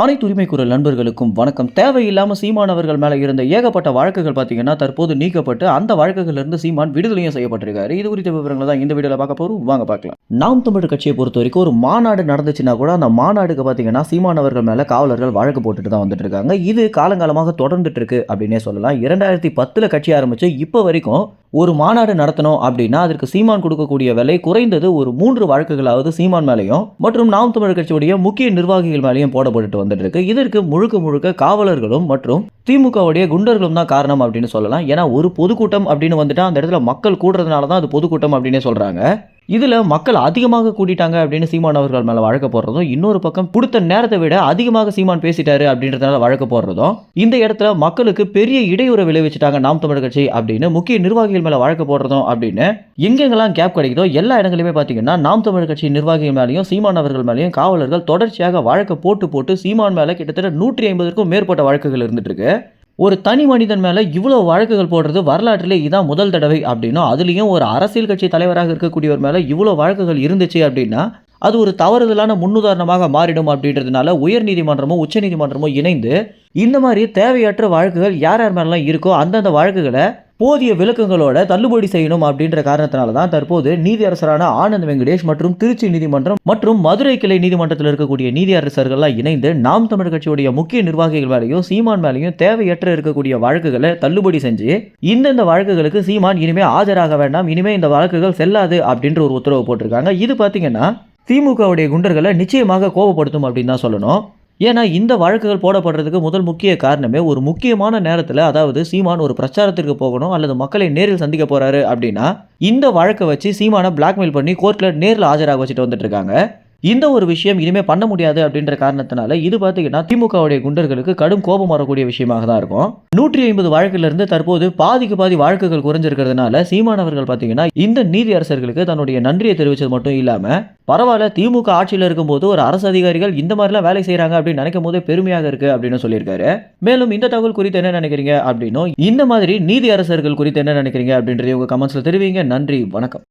அனைத்து உரிமை குரல் நண்பர்களுக்கும் வணக்கம். தேவையில்லாமல் சீமான் அவர்கள் மேலே இருந்த ஏகப்பட்ட வழக்குகள் பார்த்தீங்கன்னா தற்போது நீக்கப்பட்டு அந்த வழக்குகளிலிருந்து சீமான் விடுதலையும் செய்யப்பட்டிருக்காரு. இது குறித்த விவரங்களை தான் இந்த வீடியோவில் பார்க்க போகிறோம் வாங்க பார்க்கலாம். நாம் தமிழர் கட்சியை பொறுத்த வரைக்கும் ஒரு மாநாடு நடந்துச்சுன்னா கூட அந்த மாநாடுக்கு பார்த்தீங்கன்னா சீமான் அவர்கள் மேலே காவலர்கள் வழக்கு போட்டுட்டு தான் வந்துட்டு இருக்காங்க. இது காலங்காலமாக தொடர்ந்துட்டு இருக்கு அப்படின்னே சொல்லலாம். இரண்டாயிரத்தி பத்தில் கட்சி ஆரம்பிச்சு இப்போ வரைக்கும் ஒரு மாநாடு நடத்தணும் அப்படின்னா அதற்கு சீமான் கொடுக்கக்கூடிய விலை குறைந்தது ஒரு மூன்று வழக்குகளாவது சீமான் மேலேயும் மற்றும் நாம் தமிழர் கட்சியுடைய முக்கிய நிர்வாகிகள் மேலேயும் போடப்பட்டு வந்துட்டு இருக்கு இதற்கு முழுக்க முழுக்க காவலர்களும் மற்றும் திமுகவுடைய குண்டர்களும் தான் காரணம் அப்படின்னு சொல்லலாம். ஏன்னா ஒரு பொதுக்கூட்டம் அப்படின்னு வந்துட்டா அந்த இடத்துல மக்கள் கூடுறதுனால தான் அது பொதுக்கூட்டம் அப்படின்னே சொல்றாங்க. இதில் மக்கள் அதிகமாக கூட்டிட்டாங்க அப்படின்னு சீமான் அவர்கள் மேலே வழக்கு போடுறதும் இன்னொரு பக்கம் கொடுத்த நேரத்தை விட அதிகமாக சீமான் பேசிட்டாரு அப்படின்றதுனால வழக்கு போடுறதும் இந்த இடத்துல மக்களுக்கு பெரிய இடையூறு விளைவிச்சிட்டாங்க நாம் தமிழர் கட்சி அப்படின்னு முக்கிய நிர்வாகிகள் மேலே வழக்கு போடுறதும் அப்படின்னு எங்கெங்கெல்லாம் கேப் கிடைக்குதோ எல்லா இடங்களிலுமே பார்த்தீங்கன்னா நாம் தமிழர் கட்சி நிர்வாகிகள் மேலேயும் சீமான் அவர்கள் மேலேயும் காவலர்கள் தொடர்ச்சியாக வழக்கு போட்டு போட்டு சீமான் மேலே கிட்டத்தட்ட நூற்றி ஐம்பதுக்கும் மேற்பட்ட வழக்குகள் இருந்துட்டு இருக்கு. ஒரு தனி மனிதன் மேலே இவ்வளோ வழக்குகள் போடுறது வரலாற்றிலே இதான் முதல் தடவை அப்படின்னா அதுலேயும் ஒரு அரசியல் கட்சி தலைவராக இருக்கக்கூடியவர் மேலே இவ்வளோ வழக்குகள் இருந்துச்சு அப்படின்னா அது ஒரு தவறுதலான முன்னுதாரணமாக மாறிடும் அப்படின்றதுனால உயர்நீதிமன்றமும் உச்சநீதிமன்றமும் இணைந்து இந்த மாதிரி தேவையற்ற வழக்குகள் யார் யார் மேலாம் இருக்கோ அந்தந்த வழக்குகளை போதிய விளக்கங்களோட தள்ளுபடி செய்யணும் அப்படின்ற காரணத்தினால தான் தற்போது நீதியரசரான ஆனந்த் வெங்கடேஷ் மற்றும் திருச்சி நீதிமன்றம் மற்றும் மதுரை கிளை நீதிமன்றத்தில் இருக்கக்கூடிய நீதியரசர்கள்லாம் இணைந்து நாம் தமிழர் கட்சியுடைய முக்கிய நிர்வாகிகள் மேலேயும் சீமான் மேலேயும் தேவையற்ற இருக்கக்கூடிய வழக்குகளை தள்ளுபடி செஞ்சு இந்தந்த வழக்குகளுக்கு சீமான் இனிமே ஆஜராக வேண்டாம் இனிமே இந்த வழக்குகள் செல்லாது அப்படின்ற ஒரு உத்தரவு போட்டிருக்காங்க. இது பார்த்தீங்கன்னா திமுகவுடைய குண்டர்களை நிச்சயமாக கோபப்படுத்தும் அப்படின்னு தான் சொல்லணும். ஏன்னா இந்த வழக்குகள் போடப்படுறதுக்கு முதல் முக்கிய காரணமே ஒரு முக்கியமான நேரத்தில் அதாவது சீமான் ஒரு பிரச்சாரத்திற்கு போகணும் அல்லது மக்களை நேரில் சந்திக்க போகிறாரு அப்படின்னா இந்த வழக்கை வச்சு சீமானை பிளாக்மெயில் பண்ணி கோர்ட்டில் நேரில் ஆஜராக வச்சுட்டு வந்துட்டு இருக்காங்க. இந்த ஒரு விஷயம் இனிமேல் பண்ண முடியாது அப்படின்ற காரணத்தினால இது பார்த்தீங்கன்னா திமுகவுடைய குண்டர்களுக்கு கடும் கோபம் வரக்கூடிய விஷயமாக தான் இருக்கும். நூற்றி ஐம்பது வழக்கிலிருந்து தற்போது பாதிக்கு பாதி வழக்குகள் குறைஞ்சிருக்கிறதுனால சீமானவர்கள் பார்த்தீங்கன்னா இந்த நீதி அரசர்களுக்கு தன்னுடைய நன்றியை தெரிவித்தது மட்டும் இல்லாமல் பரவாயில்ல திமுக ஆட்சியில் இருக்கும்போது ஒரு அரசு அதிகாரிகள் இந்த மாதிரிலாம் வேலை செய்கிறாங்க அப்படின்னு நினைக்கும் போதே பெருமையாக இருக்கு அப்படின்னு சொல்லியிருக்காரு. மேலும் இந்த தகவல் குறித்து என்ன நினைக்கிறீங்க அப்படின்னும் இந்த மாதிரி நீதி அரசர்கள் குறித்து என்ன நினைக்கிறீங்க அப்படின்றத உங்கள் கமெண்ட்ஸில் தெரிவிங்க. நன்றி வணக்கம்.